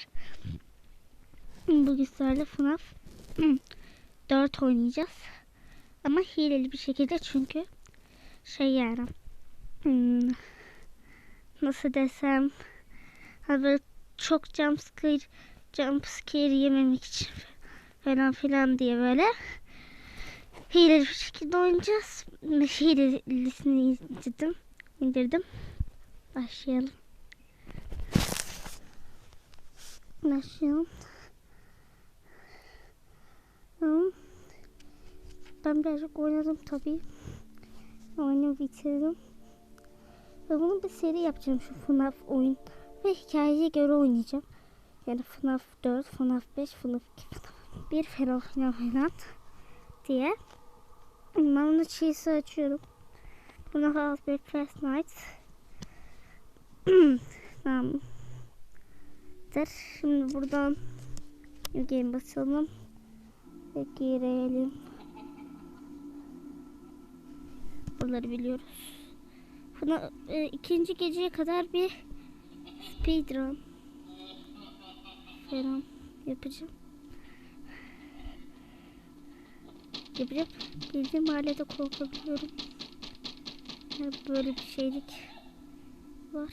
arkadaşlar. Bugün sizlerle FNAF 4 oynayacağız. Ama hileli bir şekilde çünkü şey yani nasıl desem hani böyle çok jumpscare jumpscare yememek için falan filan diye böyle hileli bir şekilde oynayacağız. Hilelisini indirdim. indirdim. Başlayalım. Tamam. Ben birazcık oynadım tabii. Oyunu bitirdim. Ve bunu bir seri yapacağım şu FNAF oyun. Ve hikayeye göre oynayacağım. Yani FNAF 4, FNAF 5, FNAF 2, FNAF 1 falan filan diye. Ben bunu cheese açıyorum. House bir First Night. tamam. Şimdi buradan game basalım. Ve girelim. Buraları biliyoruz. Buna e, ikinci geceye kadar bir speedrun falan yapacağım. Yapacağım. Bildiğim halde de korkabiliyorum. Böyle bir şeylik var.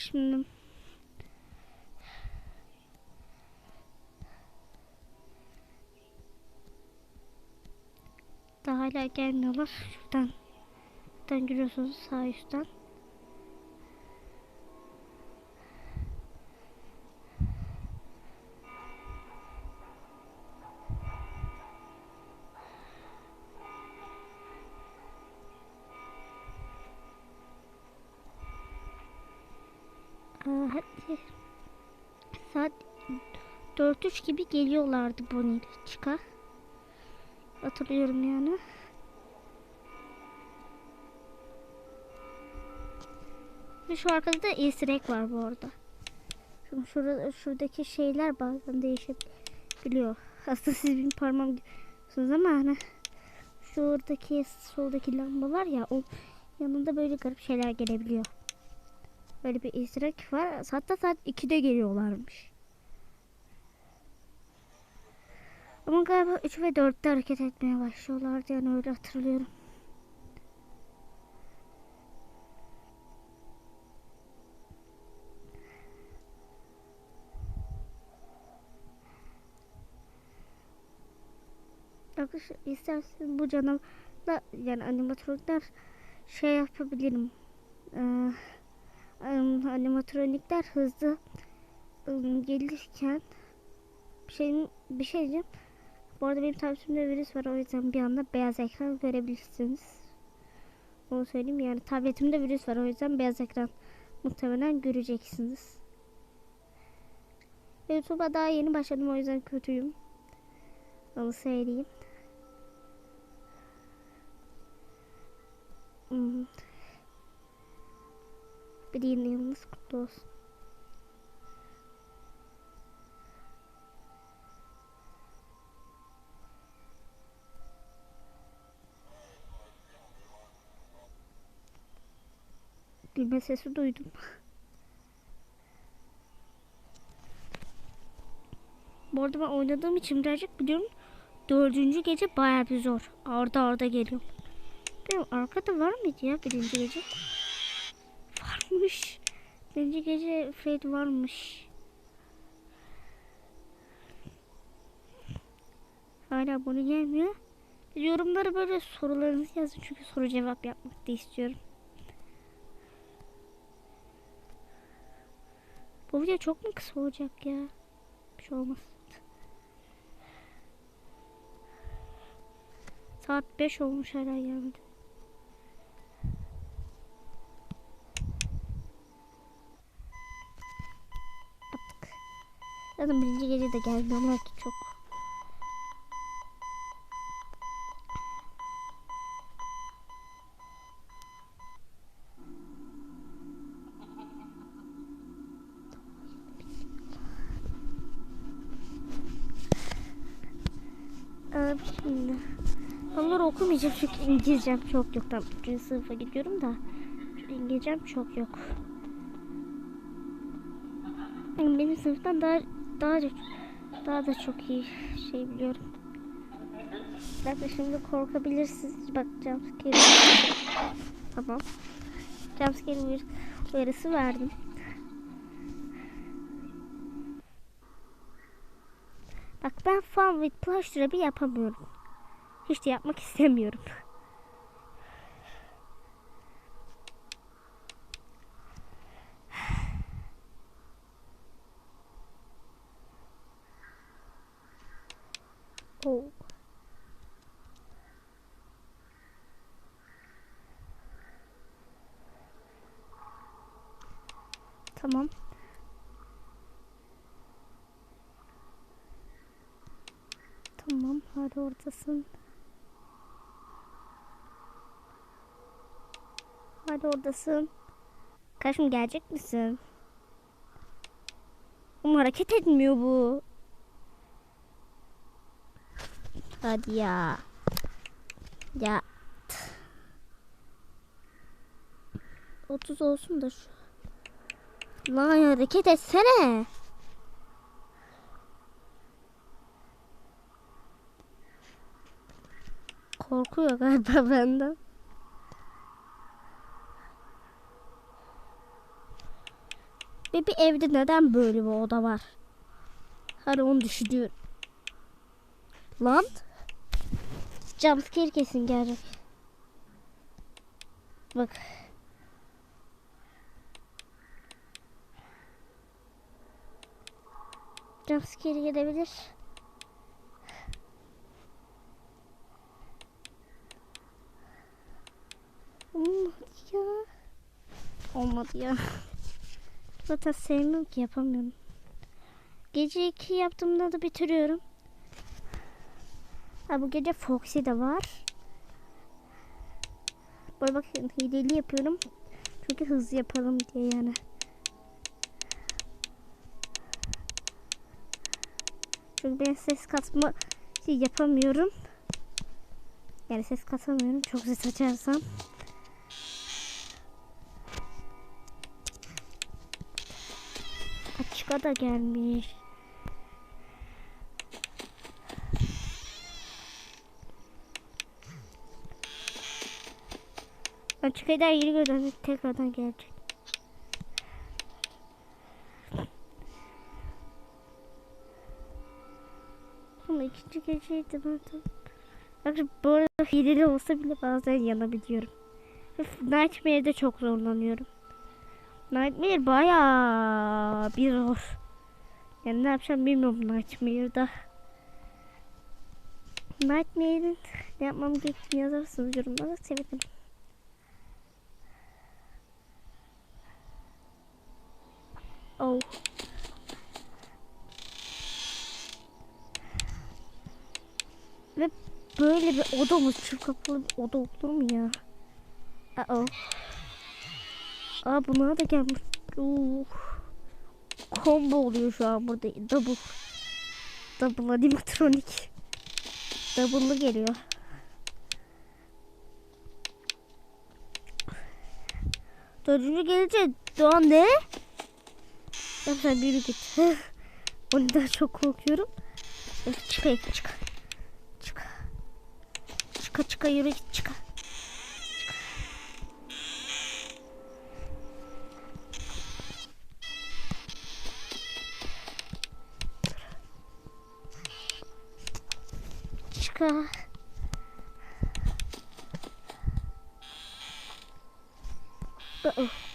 Şimdi daha hala gelmiyorlar. Şuradan şuradan giriyorsunuz sağ üstten. Hadi. Saat 4-3 gibi geliyorlardı Bonnie Chica. Hatırlıyorum yani. Ve şu arkada da egg var bu arada. Şimdi şurada, şuradaki şeyler bazen değişebiliyor. Aslında siz benim parmağım görüyorsunuz ama hani şuradaki soldaki lamba var ya o yanında böyle garip şeyler gelebiliyor. Böyle bir egg var. Hatta saat 2'de geliyorlarmış. Ama galiba 3 ve 4'te hareket etmeye başlıyorlardı. Yani öyle hatırlıyorum. Arkadaşlar isterseniz bu canavarla yani animatronikler şey yapabilirim. Ee, animatronikler hızlı gelirken bir şey bir şey diyeceğim. Bu arada benim tabletimde virüs var o yüzden bir anda beyaz ekran görebilirsiniz. Onu söyleyeyim yani tabletimde virüs var o yüzden beyaz ekran muhtemelen göreceksiniz. YouTube'a daha yeni başladım o yüzden kötüyüm. Onu söyleyeyim. Bir yeni yılınız kutlu olsun. Gülme sesi duydum. Bu arada ben oynadığım için birazcık biliyorum. Dördüncü gece bayağı bir zor. Arda arda geliyor. Benim arkada var mıydı ya birinci gece? Varmış. Birinci gece Fred varmış. Hala bunu gelmiyor. Yorumlara böyle sorularınızı yazın çünkü soru cevap yapmak da istiyorum. Bu video çok mu kısa olacak ya? Bir şey olmaz. Saat 5 olmuş hala gelmedi. Zaten birinci gece de gelmiyorlar ki çok. Ee, Şimdi. Onları okumayacağım çünkü İngilizcem çok yok. Tam 3. sınıfa gidiyorum da. İngilizcem çok yok. Benim sınıftan daha daha daha da çok iyi şey biliyorum. Zaten şimdi korkabilirsiniz. Bak jumpscare. Tamam. Jumpscare uyarısı verdim. Bak ben fun with pleasure bir yapamıyorum. Hiç de yapmak istemiyorum. Tamam. Tamam, hadi oradasın. Hadi oradasın. Karşım gelecek misin? Ama hareket etmiyor bu. Hadi ya. Ya. 30 olsun da şu. Lan hareket etsene. Korkuyor galiba benden. Ve bir evde neden böyle bir oda var? Hani onu düşünüyorum. Lan. Jumpscare kesin gelecek. Bak. Jumpscare gelebilir. Olmadı ya. Olmadı ya. Zaten sevmiyorum ki yapamıyorum. Gece 2 yaptığımda da bitiriyorum. Ha bu gece Foxy de var. Böyle bakın hileli yapıyorum. Çünkü hızlı yapalım diye yani. Çünkü ben ses kasma şey yapamıyorum. Yani ses kasamıyorum. Çok ses açarsam. Açıka da gelmiş. Açıka'dan yeni gördüm. Tekrardan gelecek. Ama ikinci geceydi ben de. Bak bu arada hileli olsa bile bazen yanabiliyorum. Nightmare'de çok zorlanıyorum. Nightmare bayağı bir zor. Yani ne yapacağım bilmiyorum Nightmare'da. Nightmare'in ne yapmam gerektiğini yazarsınız yorumlara sevinirim. Oh. Ve böyle bir oda mı? Çift kapılı bir oda olur mu ya? Uh oh. Aa buna da gelmiş. Uh. Combo oluyor şu an burada. Double. Double animatronik. Double'lı geliyor. Dördüncü gelince Doğan ne? Ya sen yürü git. Ondan çok korkuyorum. Evet, çıka çıka. Çıka. Çıka çıka yürü git çıka. Çıka. Oh, kapa.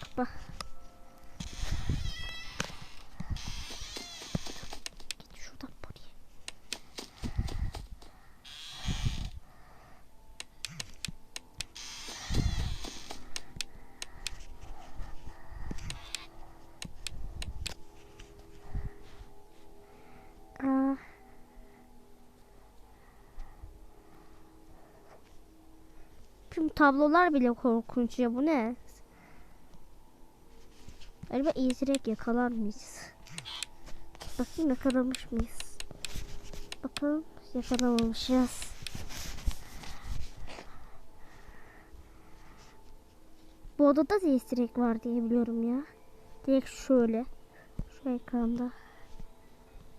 tablolar bile korkunç ya bu ne? Galiba ezerek yakalar mıyız? Bakayım yakalamış mıyız? Bakalım yakalamamışız. Bu odada da ezerek var diye biliyorum ya. Direkt şöyle. Şu ekranda.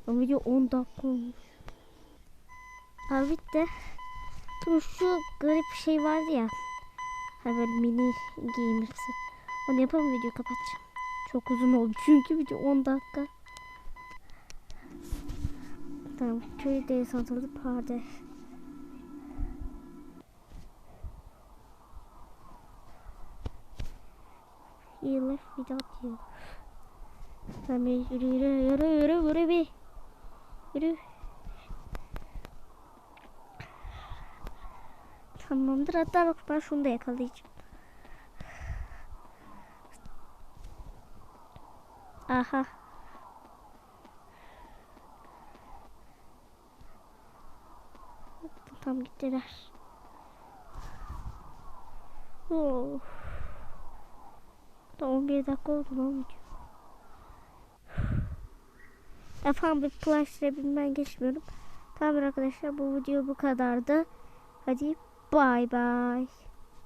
O video 10 dakika olmuş. Abi bitti. Şu garip bir şey vardı ya. Hani böyle mini giyimlisi. Onu yapalım video kapatacağım. Çok uzun oldu çünkü video 10 dakika. Tamam köy değil sanatlı pardon. He left without you. Tamam yürü yürü yürü yürü yürü bir. Yürü. Tamamdır hatta bak ben şunu da yakalayacağım. Aha. Tam gittiler. Oh. Da 11 dakika oldu lan video. Efendim bir flash bilmem geçmiyorum. Tamam arkadaşlar bu video bu kadardı. Hadi 拜拜。